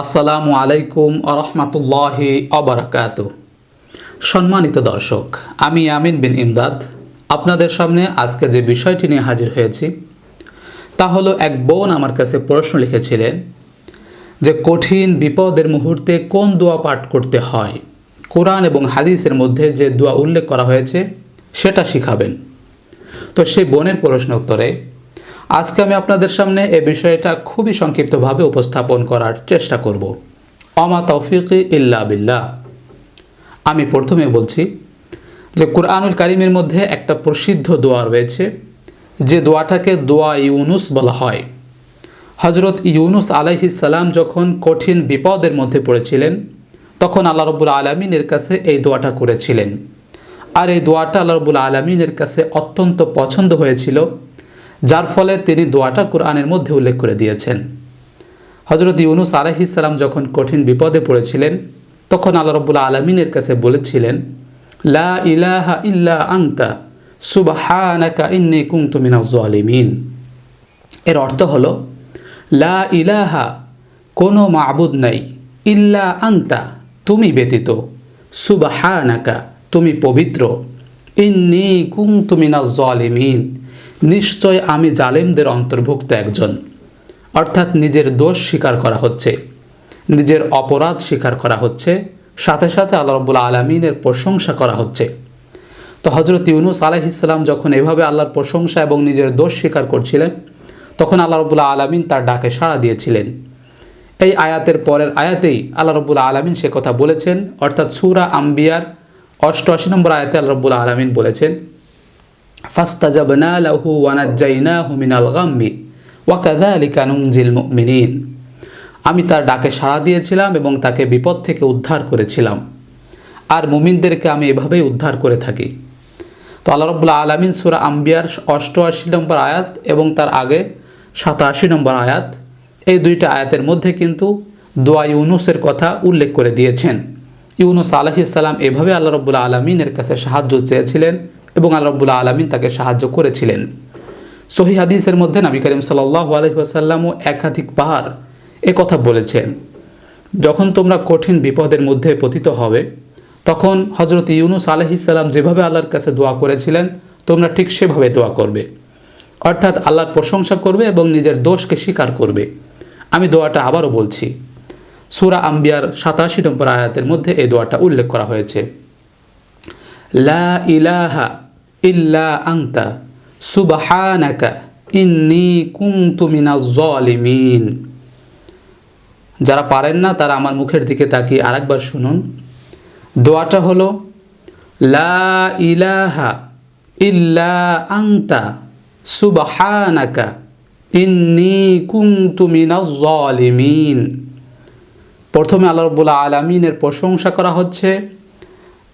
আসসালামু আলাইকুম আরহামাতুল্লাহি অবরাকাত সম্মানিত দর্শক, আমি আমিন বিন ইমদাদ। আপনাদের সামনে আজকে যে বিষয়টি নিয়ে হাজির হয়েছি, তা হলো এক বোন আমার কাছে প্রশ্ন লিখেছিলেন যে, কঠিন বিপদের মুহূর্তে কোন দোয়া পাঠ করতে হয়? কোরআন এবং হাদিসের মধ্যে যে দোয়া উল্লেখ করা হয়েছে, সেটা শিখাবেন। তো সেই বোনের প্রশ্ন উত্তরে আজকে আমি আপনাদের সামনে এ বিষয়টা খুবই সংক্ষিপ্তভাবে উপস্থাপন করার চেষ্টা করব। অমা তৌফিকি ইল্লা বিল্লাহ। আমি প্রথমে বলছি যে কোরআনুল কারিমের মধ্যে একটা প্রসিদ্ধ দোয়া রয়েছে, যে দোয়াটাকে দোয়া ইউনুস বলা হয়। হজরত ইউনুস আলাইহিসাল্লাম যখন কঠিন বিপদের মধ্যে পড়েছিলেন, তখন আল্লাহ রবুল আলমিনের কাছে এই দোয়াটা করেছিলেন। আর এই দোয়াটা আল্লাহ রবুল আলমিনের কাছে অত্যন্ত পছন্দ হয়েছিল। যার ফলে তিনি দোয়াটা কোরআনের মধ্যে উল্লেখ করে দিয়েছেন। হজরত ইউনুস আলাইহিসাল্লাম যখন কঠিন বিপদে পড়েছিলেন, তখন আল্লাহ রবুল্লা আলমিনের কাছে বলেছিলেন, লা ইলাহা ইল্লা আংতা সুবাহানাকা ইন্নি কুংতু মিনাজ জালিমিন এর অর্থ হলো, লা ইলাহা, কোনো মাবুদ নাই, ইল্লা আংতা তুমি ব্যতীত। সুবাহানাকা, তুমি পবিত্র। ইন্নি কুংতু মিনাজ জালিমিন নিশ্চয় আমি জালেমদের অন্তর্ভুক্ত একজন। অর্থাৎ নিজের দোষ স্বীকার করা হচ্ছে, নিজের অপরাধ স্বীকার করা হচ্ছে, সাথে সাথে আল্লাহ রব্বুল আলমিনের প্রশংসা করা হচ্ছে। তো হজরত ইউনুস আলাইহিসাল্লাম যখন এভাবে আল্লাহর প্রশংসা এবং নিজের দোষ স্বীকার করছিলেন, তখন আল্লাহ রবুল্লা আলমিন তার ডাকে সাড়া দিয়েছিলেন। এই আয়াতের পরের আয়াতেই আল্লাহ রবুল্লা আলমিন সে কথা বলেছেন, অর্থাৎ সুরা আম্বিয়ার অষ্টআশি নম্বর আয়াতে আল্লাহ রবুল্লা আলমিন বলেছেন ফাস্তাজাবনা লাহু ওয়ানাজ্জাইনাহু মিনাল গাম্মি ওয়াকাযালিকা নুনজিল মুমিনিন আমি তার ডাকে সাড়া দিয়েছিলাম এবং তাকে বিপদ থেকে উদ্ধার করেছিলাম। আর মুমিনদেরকে আমি এভাবেই উদ্ধার করে থাকি। তো আল্লাহ রব্বুল্লা আলমিন সুরা আম্বিয়ার অষ্টআশি নম্বর আয়াত এবং তার আগে সাতাশি নম্বর আয়াত এই দুইটা আয়াতের মধ্যে কিন্তু দোয়া ইউনুসের কথা উল্লেখ করে দিয়েছেন। ইউনুস আলহিসাল্লাম এভাবে আল্লাহ রব্বুল্লা আলমিনের কাছে সাহায্য চেয়েছিলেন এবং আল্লাহ রব্বুল্লা আলমিন তাকে সাহায্য করেছিলেন। সহি হাদিসের মধ্যে নবী করিম সাল্লাহ আলহিহাসাল্লামও পাহাড় এ কথা বলেছেন। যখন তোমরা কঠিন বিপদের মধ্যে পতিত হবে, তখন হজরত ইউনুস আলহিসাল্লাম যেভাবে আল্লাহর কাছে দোয়া করেছিলেন, তোমরা ঠিক সেভাবে দোয়া করবে। অর্থাৎ আল্লাহর প্রশংসা করবে এবং নিজের দোষকে স্বীকার করবে। আমি দোয়াটা আবারও বলছি। সুরা আম্বিয়ার সাতাশি নম্বর আয়াতের মধ্যে এই দোয়াটা উল্লেখ করা হয়েছে। লা ইলাহা ইল্লা আংতা সুবাহানাকা, ইন্নি কুমতু মিনাজ জালিমিন। যারা পারেন না, তারা আমার মুখের দিকে তাকিয়ে আরেকবার শুনুন। দোয়াটা হলো, লা ইলাহা ইল্লা আংতা সুবাহানাকা, ইন্নি কুমতু মিনাজ জালিমিন। প্রথমে আল্লাহ রব্বুল আলমিনের প্রশংসা করা হচ্ছে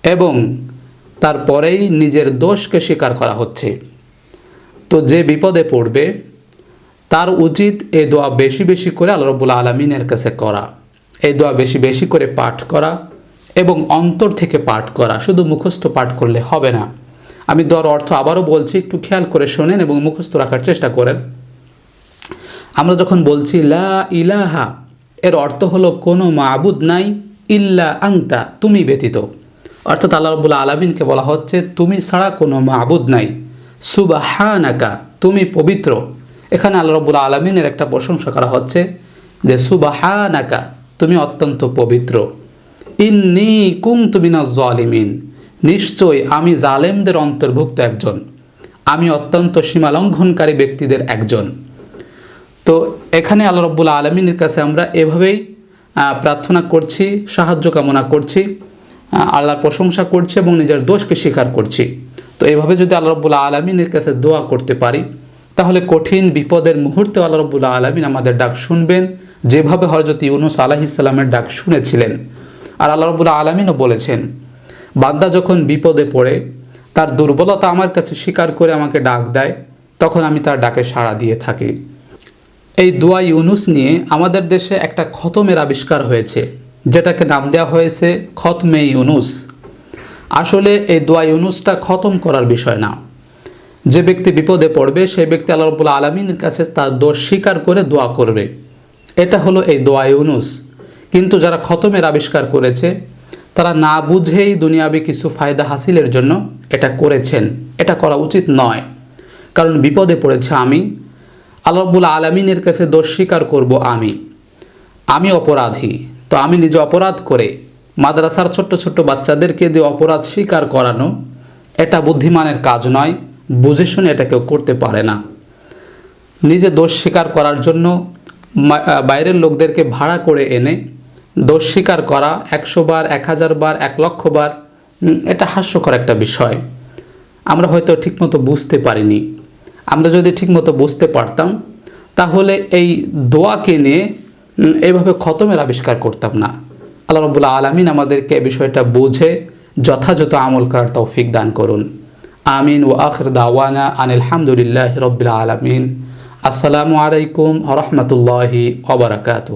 এবং তারপরেই নিজের দোষকে স্বীকার করা হচ্ছে। তো যে বিপদে পড়বে, তার উচিত এই দোয়া বেশি বেশি করে আল্লাহ আলমিনের কাছে করা। এই দোয়া বেশি বেশি করে পাঠ করা এবং অন্তর থেকে পাঠ করা। শুধু মুখস্থ পাঠ করলে হবে না। আমি দোয়ার অর্থ আবারও বলছি, একটু খেয়াল করে শোনেন এবং মুখস্থ রাখার চেষ্টা করেন। আমরা যখন বলছি, লা ইলাহা, এর অর্থ হলো, কোনো মাবুদ নাই ইল্লা আংতা তুমি ব্যতীত। অর্থাৎ আল্লাহ রবুল্লা আলমিনকে বলা হচ্ছে, তুমি ছাড়া কোনো মাবুদ নাই। সুবাহানাকা, তুমি পবিত্র। এখানে আল্লাহ রবুল্লা আলমিনের একটা প্রশংসা করা হচ্ছে যে, সুবাহানাকা, তুমি অত্যন্ত পবিত্র। ইন্নি কুং তুমি না জলিমিন। নিশ্চয় আমি জালেমদের অন্তর্ভুক্ত একজন। আমি অত্যন্ত সীমালঙ্ঘনকারী ব্যক্তিদের একজন। তো এখানে আল্লাহ রব্বুল আলমিনের কাছে আমরা এভাবেই প্রার্থনা করছি, সাহায্য কামনা করছি। আল্লাহর প্রশংসা করছি এবং নিজের দোষকে স্বীকার করছি। তো এভাবে যদি আল্লাহ রব্বুল আলমিনের কাছে দোয়া করতে পারি, তাহলে কঠিন বিপদের মুহূর্তে আল্লাহ রব্বুল আলমিন আমাদের ডাক শুনবেন। যেভাবে হরজত ইউনুস আলাহিসাল্লামের ডাক শুনেছিলেন। আর আল্লাহ রব্বুল আলমিনও বলেছেন, বান্দা যখন বিপদে পড়ে, তার দুর্বলতা আমার কাছে স্বীকার করে আমাকে ডাক দেয়, তখন আমি তার ডাকে সাড়া দিয়ে থাকি। এই দোয়া ইউনুস নিয়ে আমাদের দেশে একটা খতমের আবিষ্কার হয়েছে। যেটাকে নাম দেওয়া হয়েছে খতমে ইউনুস। আসলে এই দোয়া ইউনুসটা খতম করার বিষয় না। যে ব্যক্তি বিপদে পড়বে সেই ব্যক্তি আল্লাহ রবুল্লা আলমিনের কাছে তার দোষ স্বীকার করে দোয়া করবে। এটা হলো এই দোয়া ইউনুস। কিন্তু যারা খতমের আবিষ্কার করেছে, তারা না বুঝেই দুনিয়াবি কিছু ফায়দা হাসিলের জন্য এটা করেছেন। এটা করা উচিত নয়। কারণ বিপদে পড়েছে আমি আল্লাহবুল আলমিনের কাছে দোষ স্বীকার করব আমি। আমি অপরাধী। তো আমি নিজে অপরাধ করে মাদ্রাসার ছোট্ট ছোট্ট বাচ্চাদেরকে দিয়ে অপরাধ স্বীকার করানো, এটা বুদ্ধিমানের কাজ নয়, বুঝে শুনে এটা কেউ করতে পারে না। নিজে দোষ স্বীকার করার জন্য বাইরের লোকদেরকে ভাড়া করে এনে দোষ স্বীকার করা একশো বার, এক হাজার বার, এক লক্ষ বার এটা হাস্যকর একটা বিষয়। আমরা হয়তো ঠিকমতো বুঝতে পারিনি। আমরা যদি ঠিকমতো বুঝতে পারতাম, তাহলে এই দোয়াকে নিয়ে এইভাবে খতমের আবিষ্কার করতাম না। আল্লাহ রবুল্লা আলমিন আমাদেরকে বিষয়টা বুঝে যথাযথ আমল করার তৌফিক দান করুন। আমিন ও আখর দাওয়ানা আনিলহামদুলিল্লাহ রবিল্লা আলমিন। আসসালামু আলাইকুম রহমতুল্লাহি অবরাকাতু